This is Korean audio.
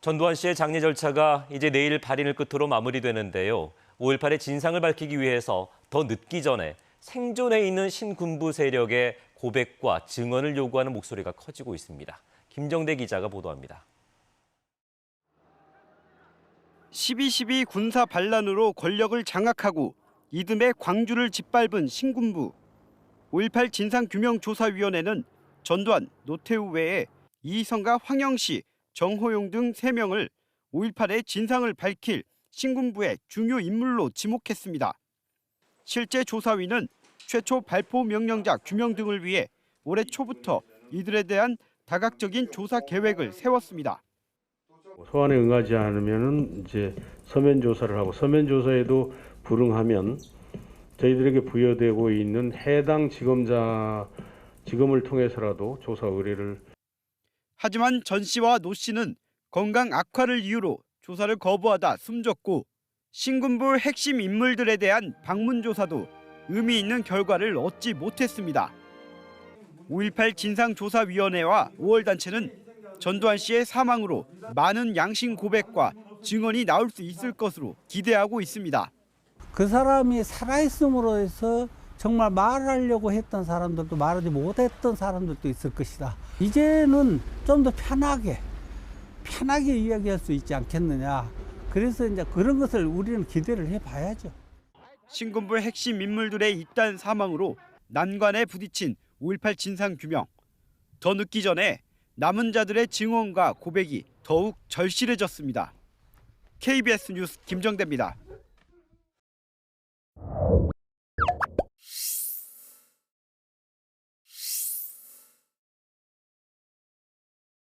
전두환 씨의 장례 절차가 이제 내일 발인을 끝으로 마무리되는데요. 5.18의 진상을 밝히기 위해서 더 늦기 전에 생존해 있는 신군부 세력의 고백과 증언을 요구하는 목소리가 커지고 있습니다. 김정대 기자가 보도합니다. 12.12 군사 반란으로 권력을 장악하고 이듬해 광주를 짓밟은 신군부 5.18 진상규명조사위원회는 전두환, 노태우 외에 이희성과 황영시, 정호용 등 3명을 5.18의 진상을 밝힐 신군부의 중요 인물로 지목했습니다. 실제 조사위는 최초 발포 명령자 규명 등을 위해 올해 초부터 이들에 대한 다각적인 조사 계획을 세웠습니다. 소환에 응하지 않으면은 이제 서면 조사를 하고 서면 조사에도 불응하면 저희들에게 부여되고 있는 해당 지검자 지검을 통해서라도 조사 의뢰를 하지만 전 씨와 노 씨는 건강 악화를 이유로 조사를 거부하다 숨졌고 신군부 핵심 인물들에 대한 방문 조사도 의미 있는 결과를 얻지 못했습니다. 5.18 진상조사위원회와 5월 단체는 전두환 씨의 사망으로 많은 양심 고백과 증언이 나올 수 있을 것으로 기대하고 있습니다. 그 사람이 살아있음으로 해서 정말 말하려고 했던 사람들도 말하지 못했던 사람들도 있을 것이다. 이제는 좀 더 편하게, 편하게 이야기할 수 있지 않겠느냐. 그래서 이제 그런 것을 우리는 기대를 해봐야죠. 신군부 핵심 인물들의 잇단 사망으로 난관에 부딪힌 5.18 진상규명. 더 늦기 전에 남은 자들의 증언과 고백이 더욱 절실해졌습니다. KBS 뉴스 김정대입니다.